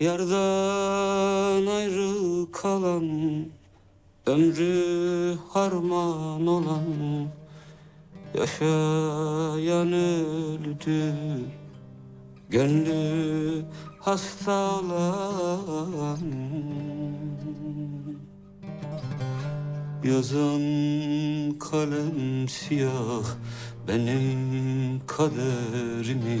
Yardan ayrı kalan Ömrü harman olan Yaşayan öldü Gönlü hastalan. Yazan kalem siyah Benim kaderimi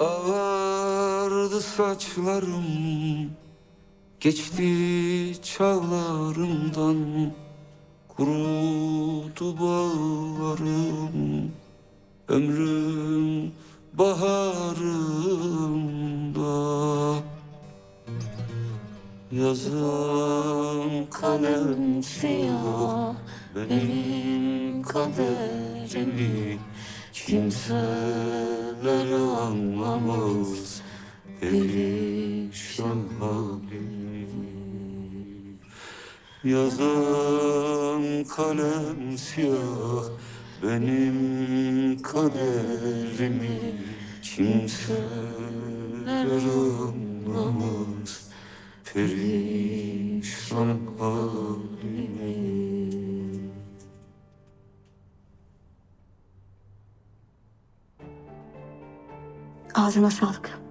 Ağardı saçlarım Geçti çağlarımdan. Kurudu bağlarım Ömrüm baharımda. Yazan kalem siyah Benim kaderimi Kimseler anlamaz. Perişan halimi Yazan kalem siyah Benim kaderimi Kimseler anlamaz. Perişan halimi Ağzına sağlık.